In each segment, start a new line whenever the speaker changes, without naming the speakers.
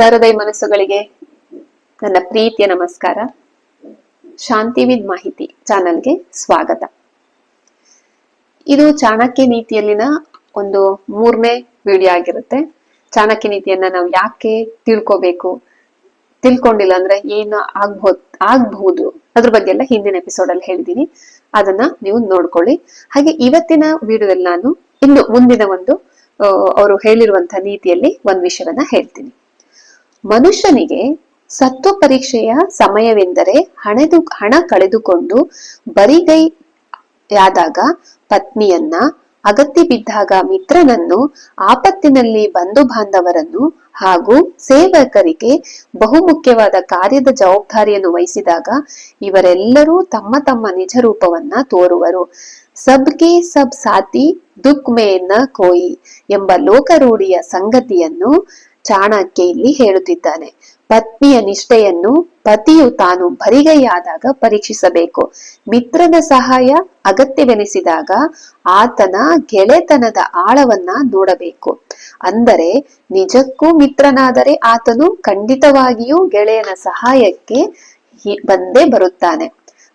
ಸಹೃದಯ ಮನಸ್ಸುಗಳಿಗೆ ನನ್ನ ಪ್ರೀತಿಯ ನಮಸ್ಕಾರ. ಶಾಂತಿ ವಿದ್ ಮಾಹಿತಿ ಚಾನಲ್ಗೆ ಸ್ವಾಗತ. ಇದು ಚಾಣಕ್ಯ ನೀತಿಯಲ್ಲಿನ ಒಂದು ಮೂರನೇ ವಿಡಿಯೋ ಆಗಿರುತ್ತೆ. ಚಾಣಕ್ಯ ನೀತಿಯನ್ನ ನಾವು ಯಾಕೆ ತಿಳ್ಕೋಬೇಕು, ತಿಳ್ಕೊಂಡಿಲ್ಲ ಅಂದ್ರೆ ಏನು ಆಗ್ಬೋದು, ಆಗ್ಬಹುದು ಅದ್ರ ಬಗ್ಗೆ ಎಲ್ಲ ಹಿಂದಿನ ಎಪಿಸೋಡ್ ಅಲ್ಲಿ ಹೇಳಿದೀನಿ. ಅದನ್ನ ನೀವು ನೋಡ್ಕೊಳ್ಳಿ. ಹಾಗೆ ಇವತ್ತಿನ ವಿಡಿಯೋದಲ್ಲಿ ನಾನು ಇನ್ನು ಮುಂದಿನ ಒಂದು ಅವರು ಹೇಳಿರುವಂತಹ ನೀತಿಯಲ್ಲಿ ಒಂದ್ ವಿಷಯವನ್ನ ಹೇಳ್ತೀನಿ. ಮನುಷ್ಯನಿಗೆ ಸತ್ವ ಪರೀಕ್ಷೆಯ ಸಮಯವೆಂದರೆ ಹಣೆದು, ಹಣ ಕಳೆದುಕೊಂಡು ಬರಿಗೈಯಾದಾಗ ಪತ್ನಿಯನ್ನ ಅಗತ್ಯ ಬಿದ್ದಾಗ ಮಿತ್ರನನ್ನು ಆಪತ್ತಿನಲ್ಲಿ ಬಂಧು ಬಾಂಧವರನ್ನು ಹಾಗೂ ಸೇವಕರಿಗೆ ಬಹುಮುಖ್ಯವಾದ ಕಾರ್ಯದ ಜವಾಬ್ದಾರಿಯನ್ನು ವಹಿಸಿದಾಗ ಇವರೆಲ್ಲರೂ ತಮ್ಮ ತಮ್ಮ ನಿಜ ರೂಪವನ್ನ ತೋರುವರು. ಸಬ್ಗೆ ಸಬ್ ಸಾತಿ ದುಃಖ್ ಮೇ ನ ಕೋಯಿ ಎಂಬ ಲೋಕರೂಢಿಯ ಸಂಗತಿಯನ್ನು ಚಾಣಕ್ಯ ಇಲ್ಲಿ ಹೇಳುತ್ತಿದ್ದಾನೆ. ಪತ್ನಿಯ ನಿಷ್ಠೆಯನ್ನು ಪತಿಯು ತಾನು ಬರಿಗೈಯಾದಾಗ ಪರೀಕ್ಷಿಸಬೇಕು. ಮಿತ್ರನ ಸಹಾಯ ಅಗತ್ಯವೆನಿಸಿದಾಗ ಆತನ ಗೆಳೆತನದ ಆಳವನ್ನ ನೋಡಬೇಕು. ಅಂದರೆ ನಿಜಕ್ಕೂ ಮಿತ್ರನಾದರೆ ಆತನು ಖಂಡಿತವಾಗಿಯೂ ಗೆಳೆಯನ ಸಹಾಯಕ್ಕೆ ಬಂದೇ ಬರುತ್ತಾನೆ.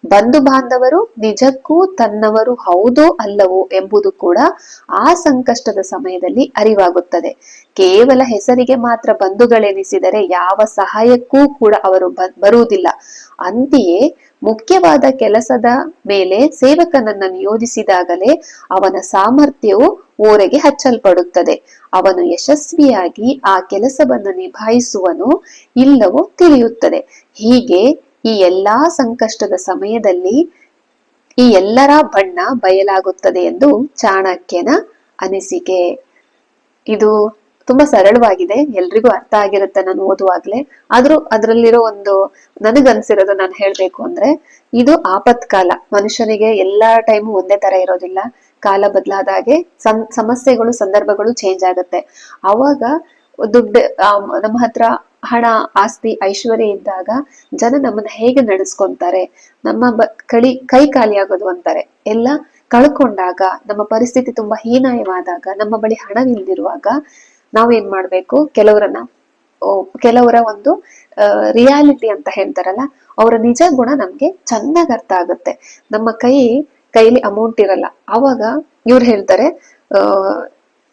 ಬಂಧು ಬಾಂಧವರು ನಿಜಕ್ಕೂ ತನ್ನವರು ಹೌದೋ ಅಲ್ಲವೋ ಎಂಬುದು ಕೂಡ ಆ ಸಂಕಷ್ಟದ ಸಮಯದಲ್ಲಿ ಅರಿವಾಗುತ್ತದೆ. ಕೇವಲ ಹೆಸರಿಗೆ ಮಾತ್ರ ಬಂಧುಗಳೆನಿಸಿದರೆ ಯಾವ ಸಹಾಯಕ್ಕೂ ಕೂಡ ಅವರು ಬರುವುದಿಲ್ಲ. ಅಂತೆಯೇ ಮುಖ್ಯವಾದ ಕೆಲಸದ ಮೇಲೆ ಸೇವಕನನ್ನ ನಿಯೋಜಿಸಿದಾಗಲೇ ಅವನ ಸಾಮರ್ಥ್ಯವು ಓರೆಗೆ ಹಚ್ಚಲ್ಪಡುತ್ತದೆ. ಅವನು ಯಶಸ್ವಿಯಾಗಿ ಆ ಕೆಲಸವನ್ನು ನಿಭಾಯಿಸುವನು ಇಲ್ಲವೋ ತಿಳಿಯುತ್ತದೆ. ಹೀಗೆ ಈ ಎಲ್ಲಾ ಸಂಕಷ್ಟದ ಸಮಯದಲ್ಲಿ ಈ ಎಲ್ಲರ ಬಣ್ಣ ಬಯಲಾಗುತ್ತದೆ ಎಂದು ಚಾಣಕ್ಯನ ಅನಿಸಿಕೆ. ಇದು ತುಂಬಾ ಸರಳವಾಗಿದೆ. ಎಲ್ರಿಗೂ ಅರ್ಥ ಆಗಿರುತ್ತೆ ನಾನು ಓದುವಾಗ್ಲೇ. ಆದ್ರೂ ಅದರಲ್ಲಿರೋ ಒಂದು ನನಗನ್ಸಿರೋದು ನಾನು ಹೇಳ್ಬೇಕು ಅಂದ್ರೆ, ಇದು ಆಪತ್ಕಾಲ. ಮನುಷ್ಯನಿಗೆ ಎಲ್ಲಾ ಟೈಮು ಒಂದೇ ತರ ಇರೋದಿಲ್ಲ. ಕಾಲ ಬದಲಾದಾಗೆ ಸಂ, ಸಮಸ್ಯೆಗಳು, ಸಂದರ್ಭಗಳು ಚೇಂಜ್ ಆಗುತ್ತೆ. ಅವಾಗ ದುಡ್ಡು ನಮ್ಮ ಹತ್ರ ಹಣ, ಆಸ್ತಿ, ಐಶ್ವರ್ಯ ಇದ್ದಾಗ ಜನ ನಮ್ಮನ್ನ ಹೇಗೆ ನಡೆಸ್ಕೊಂತಾರೆ? ನಮ್ಮ ಬ, ಕಳಿ, ಕೈ ಖಾಲಿ ಅಂತಾರೆ. ಎಲ್ಲ ಕಳ್ಕೊಂಡಾಗ, ನಮ್ಮ ಪರಿಸ್ಥಿತಿ ತುಂಬಾ ಹೀನಾಯವಾದಾಗ, ನಮ್ಮ ಬಳಿ ಹಣವಿಲ್ದಿರುವಾಗ ನಾವೇನ್ ಮಾಡ್ಬೇಕು? ಕೆಲವರನ್ನ ಕೆಲವರ ಒಂದು ರಿಯಾಲಿಟಿ ಅಂತ ಹೇಳ್ತಾರಲ್ಲ, ಅವರ ನಿಜ ಗುಣ ನಮ್ಗೆ ಚೆನ್ನಾಗಿ ಅರ್ಥ ಆಗುತ್ತೆ. ನಮ್ಮ ಕೈ, ಕೈಲಿ ಅಮೌಂಟ್ ಇರಲ್ಲ. ಅವಾಗ ಇವ್ರು ಹೇಳ್ತಾರೆ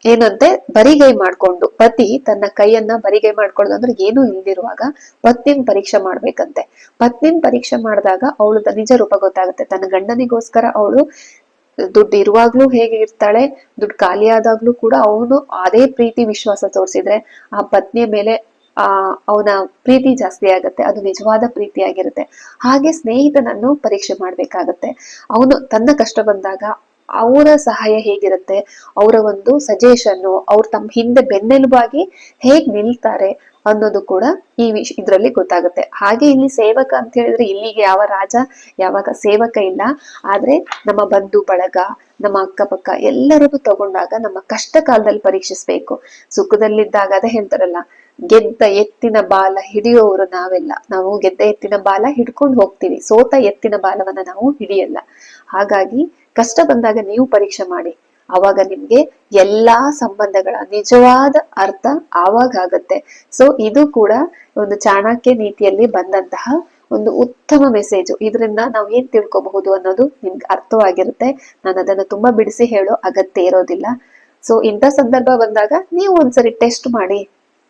ಏನಂತೆ? ಬರಿಗೈ ಮಾಡ್ಕೊಂಡು. ಪತಿ ತನ್ನ ಕೈಯನ್ನ ಬರಿಗೈ ಮಾಡ್ಕೊಳ್ಳೋದು ಅಂದ್ರೆ ಏನು ಇಲ್ದಿರುವಾಗ ಪತ್ನಿನ್ ಪರೀಕ್ಷೆ ಮಾಡ್ಬೇಕಂತೆ. ಪತ್ನಿನ್ ಪರೀಕ್ಷೆ ಮಾಡಿದಾಗ ಅವಳು ನಿಜ ರೂಪ ಗೊತ್ತಾಗುತ್ತೆ. ತನ್ನ ಗಂಡನಿಗೋಸ್ಕರ ಅವಳು ದುಡ್ಡು ಇರುವಾಗ್ಲೂ ಹೇಗೆ ಇರ್ತಾಳೆ, ದುಡ್ಡು ಖಾಲಿ ಕೂಡ ಅವನು ಅದೇ ಪ್ರೀತಿ ವಿಶ್ವಾಸ ತೋರಿಸಿದ್ರೆ ಆ ಪತ್ನಿಯ ಮೇಲೆ ಆ ಅವನ ಪ್ರೀತಿ ಜಾಸ್ತಿ ಆಗುತ್ತೆ. ಅದು ನಿಜವಾದ ಪ್ರೀತಿ ಆಗಿರುತ್ತೆ. ಹಾಗೆ ಸ್ನೇಹಿತನನ್ನು ಪರೀಕ್ಷೆ ಮಾಡ್ಬೇಕಾಗತ್ತೆ. ಅವನು ತನ್ನ ಕಷ್ಟ ಬಂದಾಗ ಅವರ ಸಹಾಯ ಹೇಗಿರುತ್ತೆ? ಅವರ ಒಂದು ಸಜೆಷನ್ನು ಅವ್ರು ತಮ್ಮ ಹಿಂದೆ ಬೆನ್ನೆಲುಬಾಗಿ ಹೇಗ್ ನಿಲ್ತಾರೆ ಅನ್ನೋದು ಕೂಡ ಈ ವಿಷ, ಇದ್ರಲ್ಲಿ ಗೊತ್ತಾಗುತ್ತೆ. ಹಾಗೆ ಇಲ್ಲಿ ಸೇವಕ ಅಂತ ಹೇಳಿದ್ರೆ ಇಲ್ಲಿಗೆ ಯಾವ ರಾಜ, ಯಾವಾಗ ಸೇವಕ ಇಲ್ಲ. ಆದ್ರೆ ನಮ್ಮ ಬಂಧು ಬಳಗ, ನಮ್ಮ ಅಕ್ಕಪಕ್ಕ ಎಲ್ಲರಿಗೂ ತಗೊಂಡಾಗ ನಮ್ಮ ಕಷ್ಟ ಕಾಲದಲ್ಲಿ ಪರೀಕ್ಷಿಸ್ಬೇಕು. ಸುಖದಲ್ಲಿದ್ದಾಗ ಅದೇ ಹೇಳ್ತಾರಲ್ಲ, ಗೆದ್ದ ಎತ್ತಿನ ಬಾಲ ಹಿಡಿಯೋರು ನಾವೆಲ್ಲ. ನಾವು ಗೆದ್ದ ಎತ್ತಿನ ಬಾಲ ಹಿಡ್ಕೊಂಡು ಹೋಗ್ತೀವಿ. ಸೋತ ಎತ್ತಿನ ಬಾಲವನ್ನ ನಾವು ಹಿಡಿಯಲ್ಲ. ಹಾಗಾಗಿ ಕಷ್ಟ ಬಂದಾಗ ನೀವು ಪರೀಕ್ಷೆ ಮಾಡಿ. ಆವಾಗ ನಿಮ್ಗೆ ಎಲ್ಲಾ ಸಂಬಂಧಗಳ ನಿಜವಾದ ಅರ್ಥ ಆವಾಗ ಆಗತ್ತೆ. ಸೊ ಇದು ಕೂಡ ಒಂದು ಚಾಣಕ್ಯ ನೀತಿಯಲ್ಲಿ ಬಂದಂತಹ ಒಂದು ಉತ್ತಮ ಮೆಸೇಜು ಇದರಿಂದ ನಾವು ಏನ್ ತಿಳ್ಕೊಬಹುದು ಅನ್ನೋದು ನಿಮ್ಗೆ ಅರ್ಥವಾಗಿರುತ್ತೆ. ನಾನು ಅದನ್ನು ತುಂಬಾ ಬಿಡಿಸಿ ಹೇಳೋ ಅಗತ್ಯ ಇರೋದಿಲ್ಲ. ಸೊ ಇಂಥ ಸಂದರ್ಭ ಬಂದಾಗ ನೀವು ಒಂದ್ಸರಿ ಟೆಸ್ಟ್ ಮಾಡಿ.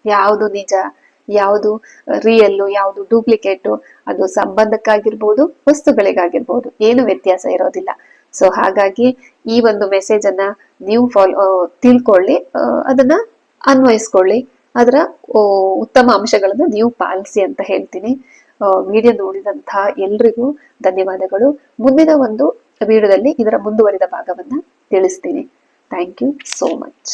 ಯಾವುದು ನಿಜ, ಯಾವುದು ರಿಯಲ್ ಯಾವುದು ಡೂಪ್ಲಿಕೇಟು ಅದು ಸಂಬಂಧಕ್ಕಾಗಿರ್ಬೋದು, ವಸ್ತುಗಳಿಗಾಗಿರ್ಬೋದು, ಏನು ವ್ಯತ್ಯಾಸ ಇರೋದಿಲ್ಲ. ಸೊ ಹಾಗಾಗಿ ಈ ಒಂದು ಮೆಸೇಜ್ ಅನ್ನ ನೀವು ಫಾಲೋ ತಿಳ್ಕೊಳ್ಳಿ ಅದನ್ನ ಅನ್ವಯಿಸ್ಕೊಳ್ಳಿ. ಅದರ ಉತ್ತಮ ಅಂಶಗಳನ್ನ ನೀವು ಪಾಲಿಸಿ ಅಂತ ಹೇಳ್ತೀನಿ. ವಿಡಿಯೋ ನೋಡಿದಂತಹ ಎಲ್ರಿಗೂ ಧನ್ಯವಾದಗಳು. ಮುಂದಿನ ಒಂದು ವಿಡಿಯೋದಲ್ಲಿ ಇದರ ಮುಂದುವರಿದ ಭಾಗವನ್ನ ತಿಳಿಸ್ತೀನಿ. Thank you so much